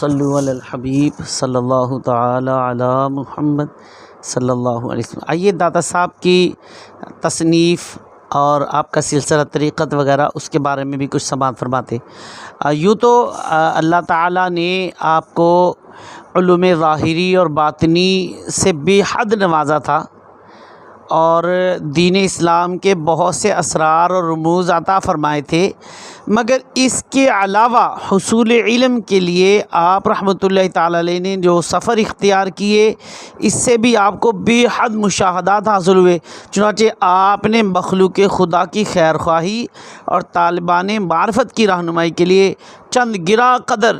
صلو علی الحبیب صلی اللہ تعالی علی محمد صلی اللہ علیہ وسلم۔ آئیے دادا صاحب کی تصنیف اور آپ کا سلسلہ طریقت وغیرہ، اس کے بارے میں بھی کچھ سماعت فرماتے۔ یوں تو اللہ تعالیٰ نے آپ کو علوم ظاہری اور باطنی سے بے حد نوازا تھا۔ اور دین اسلام کے بہت سے اسرار اور رموز عطا فرمائے تھے۔ مگر اس کے علاوہ حصول علم کے لیے آپ رحمۃ اللہ تعالیٰ علیہ نے جو سفر اختیار کیے، اس سے بھی آپ کو بے حد مشاہدات حاصل ہوئے۔ چنانچہ آپ نے مخلوق خدا کی خیر خواہی اور طالبان معرفت کی رہنمائی کے لیے چند گرا قدر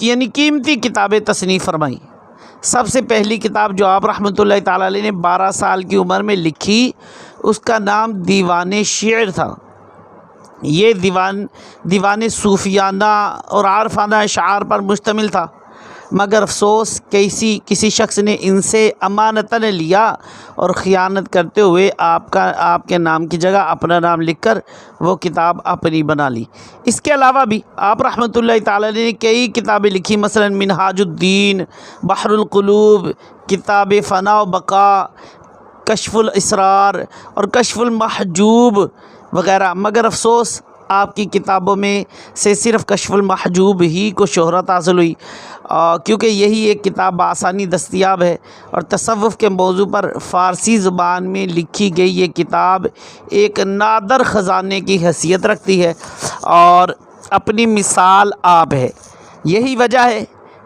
یعنی قیمتی کتابیں تصنیف فرمائیں۔ سب سے پہلی کتاب جو آپ رحمۃ اللہ تعالیٰ علیہ نے بارہ سال کی عمر میں لکھی، اس کا نام دیوان شعر تھا۔ یہ دیوان دیوان صوفیانہ اور عارفانہ اشعار پر مشتمل تھا۔ مگر افسوس کیسی کسی شخص نے ان سے امانتاً لیا اور خیانت کرتے ہوئے آپ کا آپ کے نام کی جگہ اپنا نام لکھ کر وہ کتاب اپنی بنا لی۔ اس کے علاوہ بھی آپ رحمۃ اللہ تعالیٰ نے کئی کتابیں لکھی مثلا منہاج الدین، بحر القلوب، کتاب فنا و بقا، کشف الاسرار اور کشف المحجوب وغیرہ۔ مگر افسوس آپ کی کتابوں میں سے صرف کشف المحجوب ہی کو شہرت حاصل ہوئی۔ کیونکہ یہی ایک کتاب بآسانی دستیاب ہے اور تصوف کے موضوع پر فارسی زبان میں لکھی گئی یہ کتاب ایک نادر خزانے کی حیثیت رکھتی ہے اور اپنی مثال آپ ہے۔ یہی وجہ ہے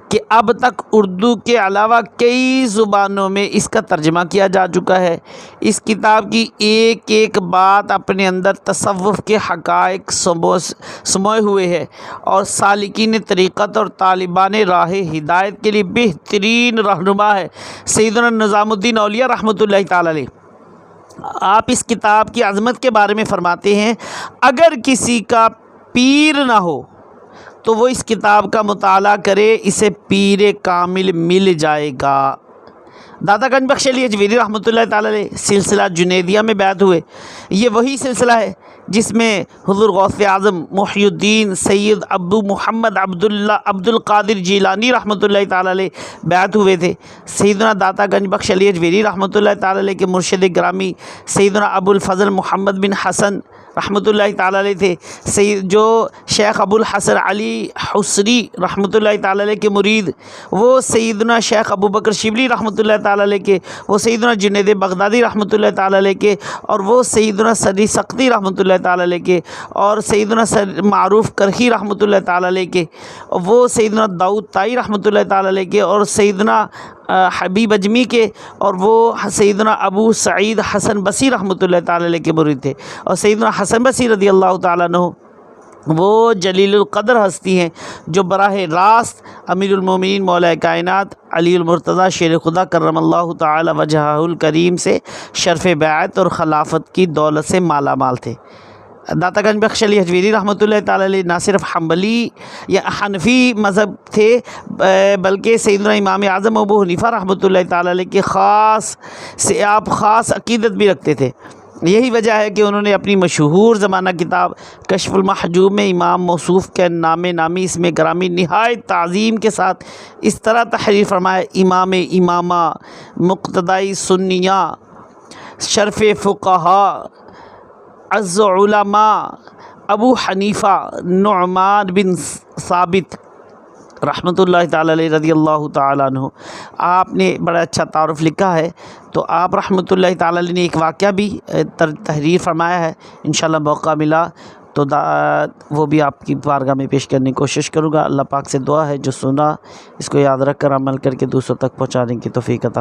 کہ اب تک اردو کے علاوہ کئی زبانوں میں اس کا ترجمہ کیا جا چکا ہے۔ اس کتاب کی ایک ایک بات اپنے اندر تصوف کے حقائق سموئے ہوئے ہے اور سالکین طریقت اور طالبان راہ ہدایت کے لیے بہترین رہنما ہے۔ سیدنا نظام الدین اولیاء رحمۃ اللہ تعالی علیہ۔ آپ اس کتاب کی عظمت کے بارے میں فرماتے ہیں، اگر کسی کا پیر نہ ہو تو وہ اس کتاب کا مطالعہ کرے، اسے پیر کامل مل جائے گا۔ دادا گنج بخش علی اجویری رحمۃ اللہ تعالی علیہ سلسلہ جنیدیہ میں بیعت ہوئے۔ یہ وہی سلسلہ ہے جس میں حضور غوث اعظم محی الدین سید ابو محمد عبداللہ عبد القادر جیلانی رحمۃ اللہ تعالی علیہ بیعت ہوئے تھے۔ سیدنا داتا گنج بخش علی اجویری رحمۃ اللہ تعالی علیہ کے مرشد گرامی سیدنا ابو الفضل محمد بن حسن رحمۃ اللہ تعالی علیہ تھے۔ سید جو شیخ ابو الحسن علی حسری رحمۃ اللہ تعالی علیہ کے مرید، وہ سیدنا شیخ ابو بکر شبلی رحمۃ اللہ تعالی علیہ کے، وہ سیدنا جنید بغدادی رحمۃ اللہ تعالی علیہ کے، اور وہ سیدنا صدی سختی رحمۃ اللہ تعالی علیہ کے، اور سیدنا معروف کرخی رحمۃ اللہ تعالی علیہ کے، وہ سیدنا داؤد تائی رحمۃ اللہ تعالی علیہ کے، اور سیدنا حبیب اجمی کے اور وہ سیدنا ابو سعید حسن بصیر رحمۃ اللہ تعالی علیہ کے مرید تھے۔ اور سیدنا حسن بصیر رضی اللہ تعالیٰ عنہ وہ جلیل القدر ہستی ہیں جو براہ راست امیر المومنین مولا کائنات علی المرتضیٰ شیر خدا کرم اللہ تعالی وجہ الکریم سے شرف بیعت اور خلافت کی دولت سے مالا مال تھے۔ داتا گنج بخش علی حجویری رحمۃ اللہ تعالی علیہ نہ صرف حنبلی یا حنفی مذہب تھے بلکہ سیدنا امام اعظم ابو حنیفہ رحمۃ اللہ تعالی علیہ کے خاص سے آپ خاص عقیدت بھی رکھتے تھے۔ یہی وجہ ہے کہ انہوں نے اپنی مشہور زمانہ کتاب کشف المحجوب میں امام موصوف کے نام نامی اس میں گرامی نہایت تعظیم کے ساتھ اس طرح تحریر فرمایا امام امامہ، مقتدائی سنیہ، شرف فقہا عز علماء ابو حنیفہ نعمان بن ثابت رحمۃ اللہ تعالی علیہ رضی اللہ تعالیٰ عنہ۔ آپ نے بڑا اچھا تعارف لکھا ہے۔ تو آپ رحمۃ اللہ تعالی علیہ نے ایک واقعہ بھی تحریر فرمایا ہے۔ انشاءاللہ موقع ملا تو وہ بھی آپ کی بارگاہ میں پیش کرنے کی کوشش کروں گا۔ اللہ پاک سے دعا ہے، جو سنا، اس کو یاد رکھ کر عمل کر کے دوسروں تک پہنچانے کی توفیق عطا